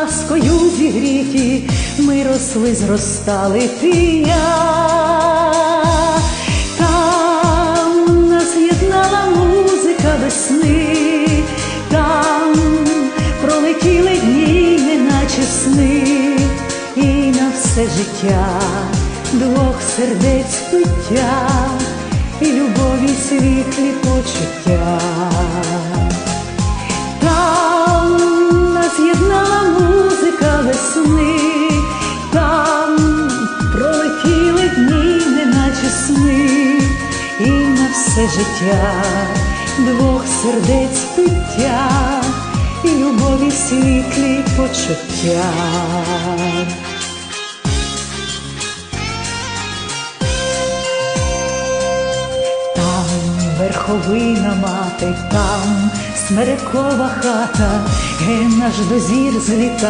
Ласкою зігріті ми росли, зростали ти я. Там нас єднала музика весни, там пролетіли дні, неначе сни, і на все життя двох сердець пиття, і любові світлі почуття. Сни, і на все життя двох сердець пиття, і любові світлі почуття. Там верховина мати, там смерекова хата, ген аж до зір злітає.